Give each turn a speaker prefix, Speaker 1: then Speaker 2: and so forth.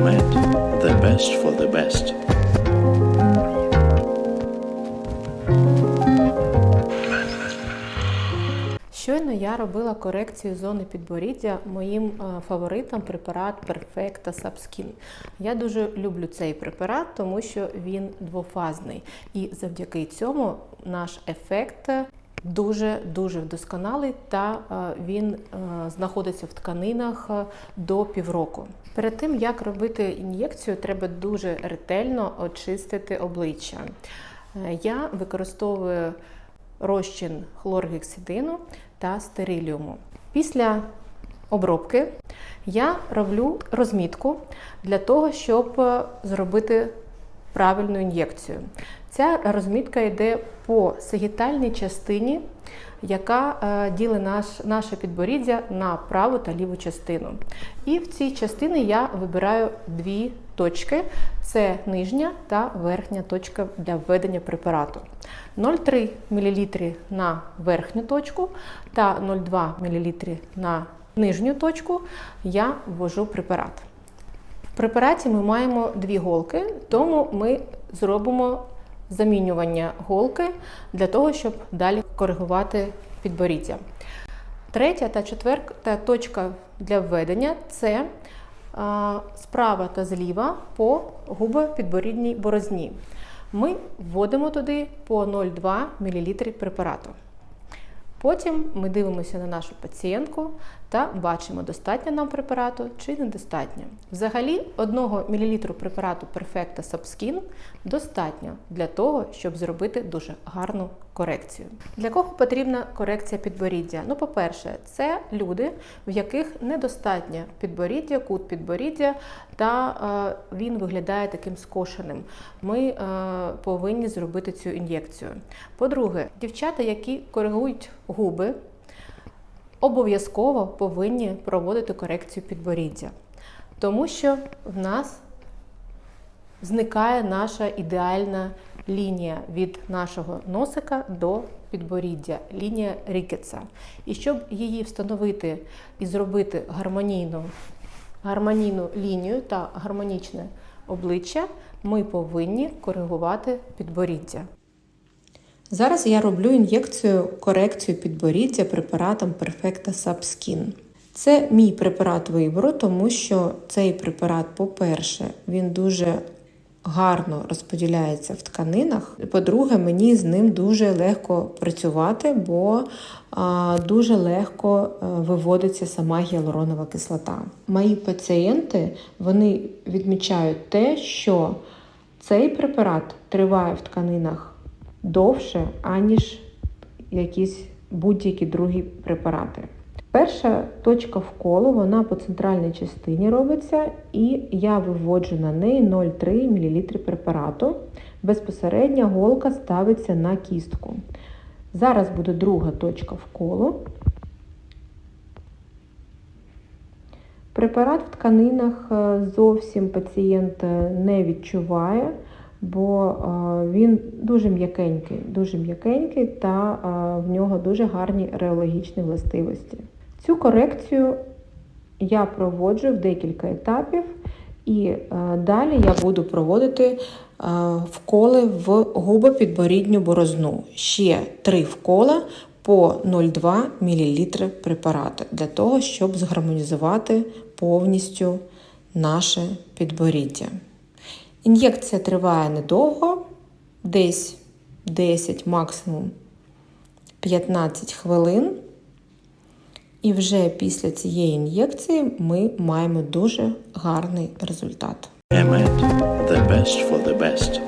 Speaker 1: Emmet, the best for the best.
Speaker 2: Щойно я робила корекцію зони підборіддя моїм е, фаворитом препарат Perfecta Subskin. Я дуже люблю цей препарат, тому що він двофазний, і завдяки цьому наш ефект дуже дуже вдосконалий та е, він е, знаходиться в тканинах е, до півроку. Перед тим як робити ін'єкцію, треба дуже ретельно очистити обличчя. Я використовую розчин хлоргексидину та стериліуму. Після обробки я роблю розмітку для того, щоб зробити правильну ін'єкцію. Ця розмітка йде по сагітальній частині, яка е, ділить наш, наше підборіддя на праву та ліву частину. І в цій частині я вибираю дві точки: це нижня та верхня точка для введення препарату. 0,3 мл на верхню точку та 0,2 мл на нижню точку я ввожу препарат. В препараті ми маємо дві голки, тому ми зробимо замінювання голки для того, щоб далі коригувати підборіддя. Третя та четверта точка для введення це справа та зліва по губопідборідній борозні. Ми вводимо туди по 0,2 мл препарату. Потім ми дивимося на нашу пацієнтку та бачимо, достатньо нам препарату чи недостатньо. Взагалі, 1 мл препарату Perfecta Subskin достатньо для того, щоб зробити дуже гарну корекцію. Для кого потрібна корекція підборіддя? Ну, по-перше, це люди, в яких недостатньо підборіддя, кут підборіддя, та е, він виглядає таким скошеним. Ми е, повинні зробити цю ін'єкцію. По-друге, дівчата, які коригують губи, обов'язково повинні проводити корекцію підборіддя, тому що в нас зникає наша ідеальна лінія від нашого носика до підборіддя, лінія Рікетса. І щоб її встановити і зробити гармонійну, гармонійну лінію та гармонічне обличчя, ми повинні коригувати підборіддя. Зараз я роблю ін'єкцію корекцію підборіддя препаратом Perfecta Subskin. Це мій препарат вибору, тому що цей препарат, по-перше, він дуже гарно розподіляється в тканинах. По-друге, мені з ним дуже легко працювати, бо дуже легко а, виводиться сама гіалуронова кислота. Мої пацієнти вони відмічають те, що цей препарат триває в тканинах довше, аніж якісь будь-які другі препарати. Перша точка вколу, вона по центральній частині робиться, і я виводжу на неї 0,3 мл препарату. Безпосередньо голка ставиться на кістку. Зараз буде друга точка вколу. Препарат в тканинах е, зовсім пацієнт е, не відчуває, бо е, він дуже м'якенький, дуже м'якенький та в нього дуже гарні реологічні властивості. Цю корекцію я проводжу в декілька етапів, і далі я буду проводити вколи в губопідборідню борозну. Ще три вкола по 0,2 мл препарату для того, щоб згармонізувати повністю наше підборіддя. Ін'єкція триває недовго, десь 10, максимум 15 хвилин. І вже після цієї ін'єкції ми маємо дуже гарний результат.
Speaker 1: The best for the best.